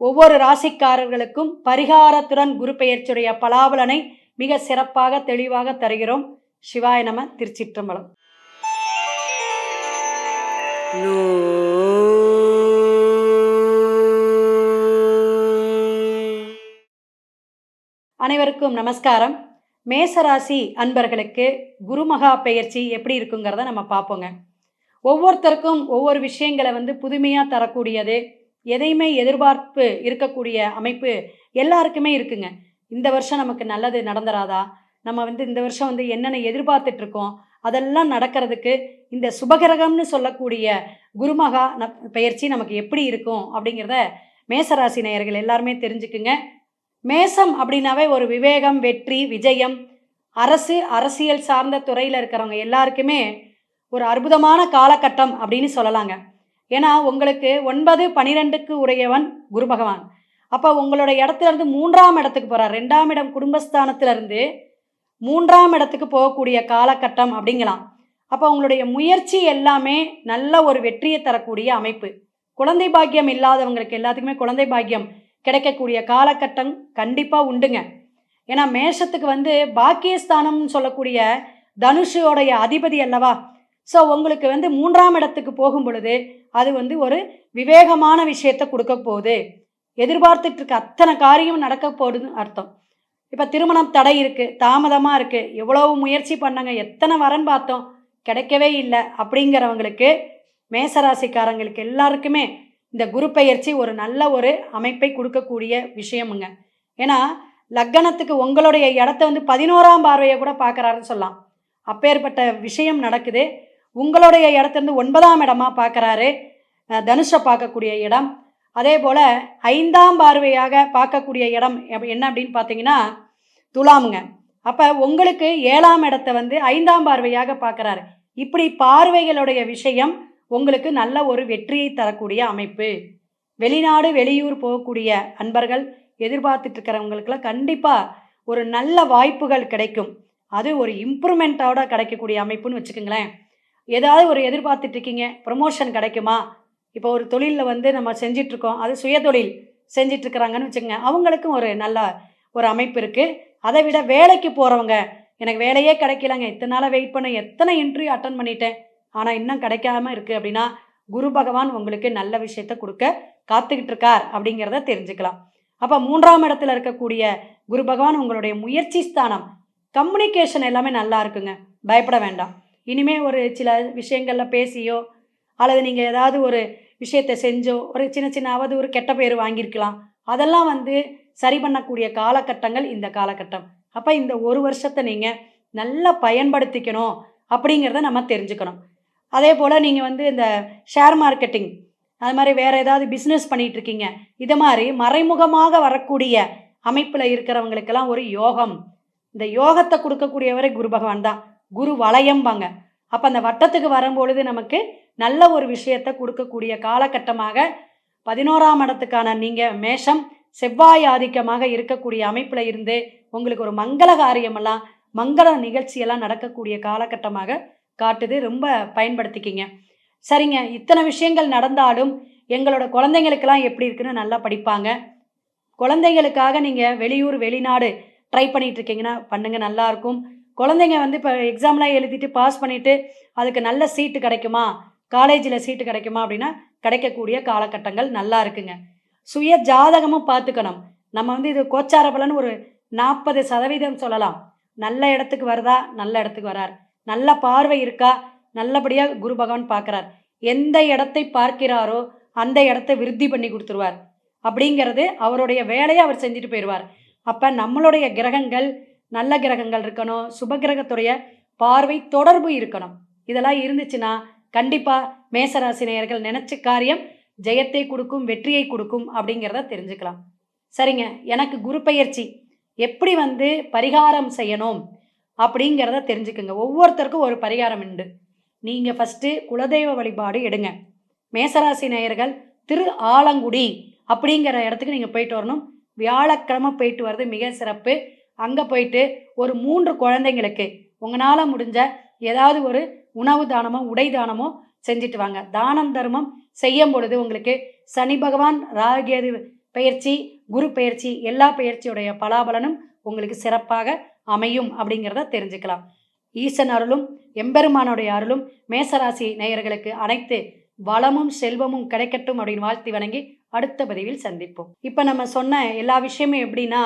ஒவ்வொரு ராசிக்காரர்களுக்கும் பரிகாரத்துடன் குரு பெயர்ச்சியுடைய பலாபலனை மிக சிறப்பாக தெளிவாக தருகிறோம். சிவாய நம திருச்சிற்றம்பலம். அனைவருக்கும் நமஸ்காரம். மேசராசி அன்பர்களுக்கு குருமகா பெயர்ச்சி எப்படி இருக்குங்கிறத நம்ம பார்ப்போங்க. ஒவ்வொருத்தருக்கும் ஒவ்வொரு விஷயங்களை வந்து புதுமையாக தரக்கூடியது எதையுமே எதிர்பார்ப்பு இருக்கக்கூடிய அமைப்பு எல்லாருக்குமே இருக்குங்க. இந்த வருஷம் நமக்கு நல்லது நடந்துராதா? நம்ம வந்து இந்த வருஷம் வந்து என்னென்ன எதிர்பார்த்துட்டு இருக்கோம் அதெல்லாம் நடக்கிறதுக்கு இந்த சுபகிரகம்னு சொல்லக்கூடிய குருமகா ந பயிற்சி நமக்கு எப்படி இருக்கும்? அப்படிங்கிறத மேசராசி நேயர்கள் எல்லாருமே தெரிஞ்சுக்குங்க. மேசம் அப்படின்னாவே ஒரு விவேகம் வெற்றி விஜயம். அரசு அரசியல் சார்ந்த துறையில் இருக்கிறவங்க எல்லாருக்குமே ஒரு அற்புதமான காலகட்டம் அப்படின்னு சொல்லலாங்க. ஏன்னா உங்களுக்கு ஒன்பது பனிரெண்டுக்கு உடையவன் குரு பகவான். அப்போ உங்களோட இடத்துலேருந்து மூன்றாம் இடத்துக்கு போகிறார் ரெண்டாம் இடம் குடும்பஸ்தானத்திலிருந்து மூன்றாம் இடத்துக்கு போகக்கூடிய காலகட்டம் அப்படிங்கலாம். அப்போ உங்களுடைய முயற்சி எல்லாமே நல்ல ஒரு வெற்றியை தரக்கூடிய அமைப்பு. குழந்தை பாக்கியம் இல்லாதவங்களுக்கு எல்லாத்துக்குமே குழந்தை பாக்கியம் கிடைக்கக்கூடிய காலகட்டம் கண்டிப்பாக உண்டுங்க. ஏன்னா மேஷத்துக்கு வந்து பாக்கியஸ்தானம்னு சொல்லக்கூடிய தனுஷோடைய அதிபதி அல்லவா? ஸோ உங்களுக்கு வந்து மூன்றாம் இடத்துக்கு போகும் பொழுது அது வந்து ஒரு விவேகமான விஷயத்தை கொடுக்க போகுது. எதிர்பார்த்துட்டு இருக்க அத்தனை காரியம் நடக்க போகுதுன்னு அர்த்தம். இப்போ திருமணம் தடை இருக்குது தாமதமாக இருக்குது எவ்வளவு முயற்சி பண்ணாங்க எத்தனை வரன் பார்த்தோம் கிடைக்கவே இல்லை அப்படிங்கிறவங்களுக்கு மேசராசிக்காரங்களுக்கு எல்லாருக்குமே இந்த குருப்பெயர்ச்சி ஒரு நல்ல ஒரு அமைப்பை கொடுக்கக்கூடிய விஷயமுங்க. ஏன்னா லக்கணத்துக்கு உங்களுடைய இடத்த வந்து பதினோராம் பார்வையை கூட பார்க்குறாருன்னு சொல்லலாம். அப்பேற்பட்ட விஷயம் நடக்குது. உங்களுடைய இடத்துலேருந்து ஒன்பதாம் இடமா பார்க்குறாரு. தனுஷை பார்க்கக்கூடிய இடம். அதே போல் ஐந்தாம் பார்வையாக பார்க்கக்கூடிய இடம் என்ன அப்படின்னு பார்த்தீங்கன்னா துலாமுங்க. அப்போ உங்களுக்கு ஏழாம் இடத்த வந்து ஐந்தாம் பார்வையாக பார்க்குறாரு. இப்படி பார்வைகளுடைய விஷயம் உங்களுக்கு நல்ல ஒரு வெற்றியை தரக்கூடிய அமைப்பு. வெளிநாடு வெளியூர் போகக்கூடிய அன்பர்கள் எதிர்பார்த்துட்டு இருக்கிறவங்களுக்குலாம் கண்டிப்பாக ஒரு நல்ல வாய்ப்புகள் கிடைக்கும். அது ஒரு இம்ப்ரூவ்மெண்ட்டோட கிடைக்கக்கூடிய அமைப்புன்னு வச்சுக்கோங்களேன். ஏதாவது ஒரு எதிர்பார்த்துட்டு இருக்கீங்க ப்ரமோஷன் கிடைக்குமா? இப்போ ஒரு தொழிலில் வந்து நம்ம செஞ்சிட்ருக்கோம் அது சுயதொழில் செஞ்சிட்ருக்குறாங்கன்னு வச்சுக்கோங்க அவங்களுக்கும் ஒரு நல்ல ஒரு அமைப்பு இருக்குது அதை விட வேலைக்கு போகிறவங்க எனக்கு வேலையே கிடைக்கலங்க இத்தனை நாளாக வெயிட் பண்ண எத்தனை இன்டர்வியூ அட்டன் பண்ணிட்டேன் ஆனால் இன்னும் கிடைக்காம இருக்குது அப்படின்னா குரு பகவான் உங்களுக்கு நல்ல விஷயத்த கொடுக்க காத்துக்கிட்டு இருக்கார் அப்படிங்கிறத தெரிஞ்சுக்கலாம். அப்போ மூன்றாம் இடத்துல இருக்கக்கூடிய குரு பகவான் உங்களுடைய முயற்சி ஸ்தானம் கம்யூனிகேஷன் எல்லாமே நல்லா இருக்குங்க பயப்பட வேண்டாம். இனிமேல் ஒரு சில விஷயங்களில் பேசியோ அல்லது நீங்கள் ஏதாவது ஒரு விஷயத்தை செஞ்சோ ஒரு சின்ன சின்னாவது ஒரு கெட்ட பேர் வாங்கியிருக்கலாம். அதெல்லாம் வந்து சரி பண்ணக்கூடிய காலகட்டங்கள் இந்த காலகட்டம். அப்போ இந்த ஒரு வருஷத்தை நீங்கள் நல்லா பயன்படுத்திக்கணும் அப்படிங்கிறத நம்ம தெரிஞ்சுக்கணும். அதே போல் நீங்கள் வந்து இந்த ஷேர் மார்க்கெட்டிங் அது மாதிரி வேறு ஏதாவது பிஸ்னஸ் பண்ணிட்டு இருக்கீங்க இது மாதிரி மறைமுகமாக வரக்கூடிய அமைப்பில் இருக்கிறவங்களுக்கெல்லாம் ஒரு யோகம். இந்த யோகத்தை கொடுக்கக்கூடியவரே குரு பகவான் தான். குரு வளையம்பாங்க. அப்போ அந்த வட்டத்துக்கு வரும்பொழுது நமக்கு நல்ல ஒரு விஷயத்தை கொடுக்கக்கூடிய காலகட்டமாக பதினோராம் இடத்துக்கான நீங்கள் மேஷம் செவ்வாய் ஆதிக்கமாக இருக்கக்கூடிய அமைப்பில் இருந்து உங்களுக்கு ஒரு மங்கள காரியமெல்லாம் மங்கள நிகழ்ச்சியெல்லாம் நடக்கக்கூடிய காலகட்டமாக காட்டுது. ரொம்ப பயன்படுத்திக்கிங்க. சரிங்க. இத்தனை விஷயங்கள் நடந்தாலும் எங்களோட குழந்தைங்களுக்கெல்லாம் எப்படி இருக்குன்னு நல்லா படிப்பாங்க. குழந்தைங்களுக்காக நீங்கள் வெளியூர் வெளிநாடு ட்ரை பண்ணிட்டு இருக்கீங்கன்னா பண்ணுங்க. நல்லாயிருக்கும் குழந்தைங்க வந்து இப்போ எக்ஸாம்லாம் எழுதிட்டு பாஸ் பண்ணிட்டு அதுக்கு நல்ல சீட்டு கிடைக்குமா? காலேஜில் சீட்டு கிடைக்குமா அப்படின்னா கிடைக்கக்கூடிய காலகட்டங்கள் நல்லா இருக்குங்க. சுய ஜாதகமும் பார்த்துக்கணும். நம்ம வந்து இது கோச்சார பலன் ஒரு நாற்பது சதவீதம் சொல்லலாம். நல்ல இடத்துக்கு வருதா? நல்ல இடத்துக்கு வரார். நல்ல பார்வை இருக்கா? நல்லபடியாக குரு பகவான் பார்க்குறார். எந்த இடத்தை பார்க்கிறாரோ அந்த இடத்த விருத்தி பண்ணி கொடுத்துருவார். அப்படிங்கிறது அவருடைய வேலையை அவர் செஞ்சுட்டு போயிடுவார். அப்போ நம்மளுடைய கிரகங்கள் நல்ல கிரகங்கள் இருக்கணும் சுப கிரகத்துடைய பார்வை தொடர்பு இருக்கணும். இதெல்லாம் இருந்துச்சுன்னா கண்டிப்பாக மேசராசி நேயர்கள் நினச்ச காரியம் ஜெயத்தை கொடுக்கும் வெற்றியை கொடுக்கும் அப்படிங்கிறத தெரிஞ்சுக்கலாம். சரிங்க எனக்கு குரு பயிற்சி எப்படி வந்து பரிகாரம் செய்யணும் அப்படிங்கிறத தெரிஞ்சுக்குங்க. ஒவ்வொருத்தருக்கும் ஒரு பரிகாரம் உண்டு. நீங்கள் ஃபஸ்ட்டு குலதெய்வ வழிபாடு எடுங்க. மேசராசி நேயர்கள் திரு ஆலங்குடி அப்படிங்கிற இடத்துக்கு நீங்கள் போயிட்டு வரணும். வியாழக்கிழமை போயிட்டு வர்றது மிக சிறப்பு. அங்கே போயிட்டு ஒரு மூன்று குழந்தைங்களுக்கு உங்களால் முடிஞ்ச ஏதாவது ஒரு உணவு தானமோ உடை தானமோ செஞ்சுட்டு வாங்க. தானம் தர்மம் செய்யும் பொழுது உங்களுக்கு சனி பகவான் ராகேது பயிற்சி குரு பயிற்சி எல்லா பயிற்சியுடைய பலாபலனும் உங்களுக்கு சிறப்பாக அமையும் அப்படிங்கிறத தெரிஞ்சுக்கலாம். ஈசன் அருளும் எம்பெருமானுடைய அருளும் மேசராசி நேயர்களுக்கு அனைத்து வளமும் செல்வமும் கிடைக்கட்டும் அப்படின்னு வாழ்த்தி வணங்கி அடுத்த பதிவில் சந்திப்போம். இப்போ நம்ம சொன்ன எல்லா விஷயமும் எப்படின்னா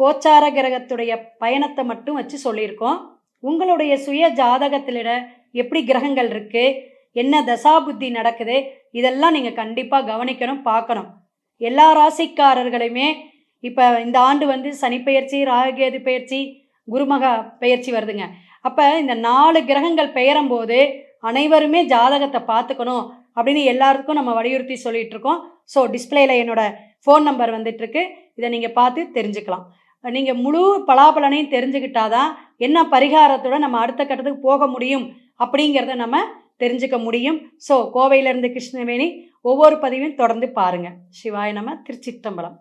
கோச்சார கிரகத்துடைய பயணத்தை மட்டும் வச்சு சொல்லியிருக்கோம். உங்களுடைய சுய ஜாதகத்திலிட எப்படி கிரகங்கள் இருக்கு என்ன தசாபுத்தி நடக்குது இதெல்லாம் நீங்கள் கண்டிப்பாக கவனிக்கணும் பார்க்கணும். எல்லா ராசிக்காரர்களையுமே இப்போ இந்த ஆண்டு வந்து சனி பெயர்ச்சி ராகேது பெயர்ச்சி குருமகா பயிற்சி வருதுங்க. அப்போ இந்த நாலு கிரகங்கள் பெயரும் போது அனைவருமே ஜாதகத்தை பார்த்துக்கணும் அப்படின்னு எல்லாருக்கும் நம்ம வலியுறுத்தி சொல்லிட்டு இருக்கோம். ஸோ டிஸ்பிளேல என்னோட ஃபோன் நம்பர் வந்துட்டுருக்கு இதை நீங்கள் பார்த்து தெரிஞ்சுக்கலாம். நீங்கள் முழு பலாபலனையும் தெரிஞ்சுக்கிட்டாதான் என்ன பரிகாரத்தோட நம்ம அடுத்த கட்டத்துக்கு போக முடியும் அப்படிங்கிறத நம்ம தெரிஞ்சுக்க முடியும். ஸோ கோவையிலேருந்து கிருஷ்ணவேணி ஒவ்வொரு பதிவையும் தொடர்ந்து பாருங்கள் சிவாய நம்ம திருச்சிற்றம்பலம்.